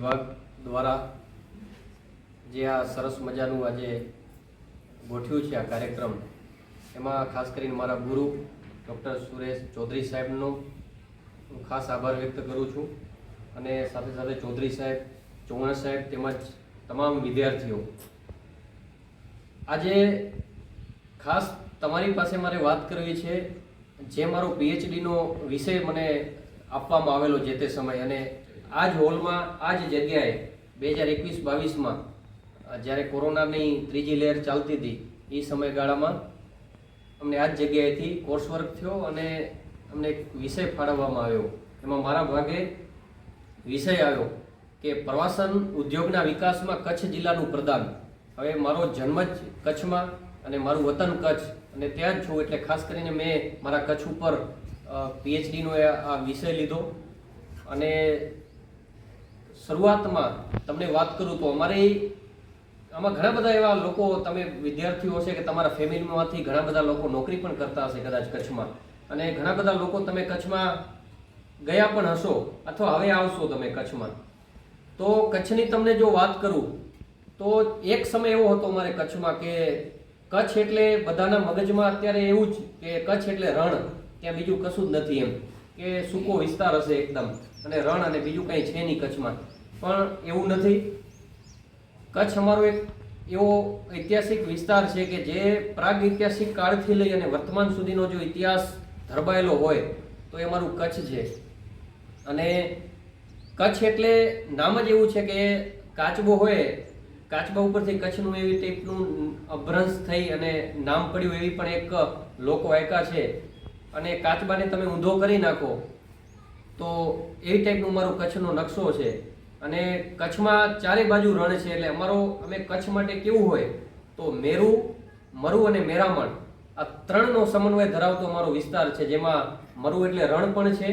વિભાગ દ્વારા જે આ સરસ મજાનું આજે ગોઠવ્યું છે આ કાર્યક્રમ, એમાં ખાસ કરીને મારા ગુરુ ડૉક્ટર સુરેશ ચૌધરી સાહેબનો હું ખાસ આભાર વ્યક્ત કરું છું અને સાથે સાથે ચૌધરી સાહેબ, ચૌહાણ સાહેબ તેમજ તમામ વિદ્યાર્થીઓ. આજે ખાસ તમારી પાસે મારે વાત કરવી છે જે મારો પીએચડીનો વિષય મને આપવામાં આવેલો જે તે સમય અને આ જ હોલમાં આ જ જગ્યાએ બે હજાર એકવીસ બાવીસમાં જ્યારે કોરોનાની ત્રીજી લહેર ચાલતી હતી, એ સમયગાળામાં અમને આ જ જગ્યાએથી કોર્સ વર્ક થયો અને અમને એક વિષય ફાળવવામાં આવ્યો. એમાં મારા ભાગે વિષય આવ્યો કે પ્રવાસન ઉદ્યોગના વિકાસમાં કચ્છ જિલ્લાનું પ્રદાન. હવે મારો જન્મ જ કચ્છમાં અને મારું વતન કચ્છ અને ત્યાં જ છું એટલે ખાસ કરીને મેં મારા કચ્છ ઉપર પીએચડીનો આ વિષય લીધો અને શરૂઆતમાં તમને વાત કરું તો અમારે આમાં ઘણા બધા એવા લોકો, તમે વિદ્યાર્થીઓ છે કે તમારા ફેમિલીમાંથી ઘણા બધા લોકો નોકરી પણ કરતા હશે કદાચ કચ્છમાં. અને ઘણા બધા લોકો તમે કચ્છમાં ગયા પણ હશો અથવા હવે આવશો તમે કચ્છમાં. તો કચ્છની તમને જો વાત કરું, તો એક સમય એવો હતો અમારે કચ્છમાં કે કચ્છ એટલે બધાના મગજમાં અત્યારે એવું જ કે કચ્છ એટલે રણ. ત્યાં બીજું કશું જ નથી એમ. કે સૂકો વિસ્તાર હશે એકદમ. અને રણ અને બીજું કંઈ છે નહીં કચ્છમાં. પણ એવું નથી. કચ્છ અમારો એક એવો ઐતિહાસિક વિસ્તાર છે કે જે પ્રાગ ઐતિહાસિક કાળથી લઈ અને વર્તમાન સુધીનો જો ઇતિહાસ ધરબાયેલો હોય, તો એ અમારું કચ્છ છે. અને કચ્છ એટલે નામ જ એવું છે કે કાચબો હોય, કાચબા ઉપરથી કચ્છનું એવી ટાઈપનું અભ્રંશ થઈ અને નામ પડ્યું એવી પણ એક લોકો વાયકા છે. અને કાચબાને તમે ઊંધો કરી નાખો, તો એવી ટાઈપનું મારું કચ્છનો નકશો છે. અને કચ્છમાં ચારે બાજુ રણ છે, એટલે અમારો, અમે કચ્છ માટે કેવું હોય, તો મેરુ, મરુ અને મેરામણ, આ ત્રણનો સમન્વય ધરાવતો અમારો વિસ્તાર છે, જેમાં મરુ એટલે રણ પણ છે,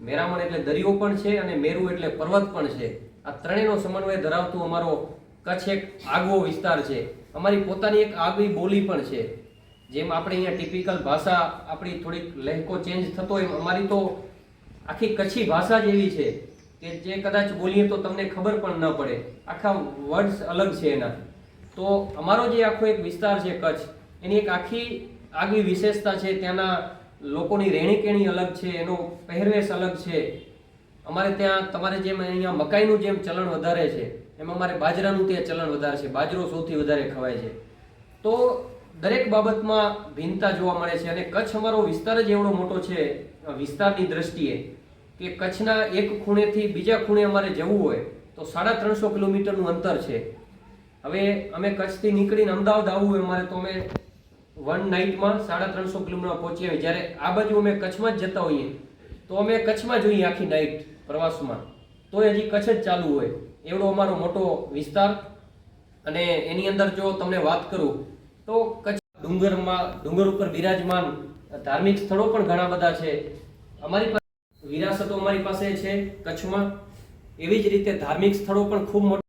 મેરામણ એટલે દરિયો પણ છે, અને મેરુ એટલે પર્વત પણ છે. આ ત્રણેયનો સમન્વય ધરાવતો અમારો કચ્છ એક આગવો વિસ્તાર છે. અમારી પોતાની એક આગવી બોલી પણ છે. જેમ આપણે અહીંયા ટિપિકલ ભાષા આપણી થોડીક લહેકો ચેન્જ થતો હોય, અમારી તો આખી કચ્છી ભાષા જ એવી છે કે જે કદાચ બોલીએ તો તમને ખબર પણ ન પડે. આખા વર્ડ્સ અલગ છે એના. તો અમારો જે આખો એક વિસ્તાર છે કચ્છ, એની એક આખી આગવી વિશેષતા છે, ત્યાંના લોકોની રહેણીકેણી અલગ છે, એનો પહેરવેશ અલગ છે. અમારે ત્યાં તમારે જેમ અહીંયા મકાઈનું જેમ ચલણ વધારે છે, એમ અમારે બાજરાનું ત્યાં ચલણ વધારે છે, બાજરો સૌથી વધારે ખવાય છે. તો દરેક બાબતમાં ભિન્નતા જોવા મળે છે અને કચ્છ અમારો વિસ્તાર જ એવડો મોટો છે. વિસ્તારની દ્રષ્ટિએ કે કચ્છના એક ખૂણેથી બીજા ખૂણે અમારે જવું હોય તો સાડા ત્રણસો કિલોમીટરનું અંતર છે. હવે અમે કચ્છથી નીકળીને અમદાવાદ આવવું હોય અમારે તો અમે વન નાઇટમાં સાડા ત્રણસો કિલોમીટર પહોંચીએ હોય જ્યારે આ બાજુ અમે કચ્છમાં જ જતા હોઈએ તો અમે કચ્છમાં જોઈએ આખી નાઇટ પ્રવાસમાં. તો હજી કચ્છ જ ચાલુ હોય. એવડો અમારો મોટો વિસ્તાર. અને એની અંદર જો તમને વાત કરું તો કચ્છ ડુંગરમાં, ડુંગર ઉપર બિરાજમાન ધાર્મિક સ્થળો પણ ઘણા બધા છે. અમારી પાસે વિરાસતો અમારી પાસે છે કચ્છમાં. એવી જ રીતે ધાર્મિક સ્થળો પણ ખૂબ મોટા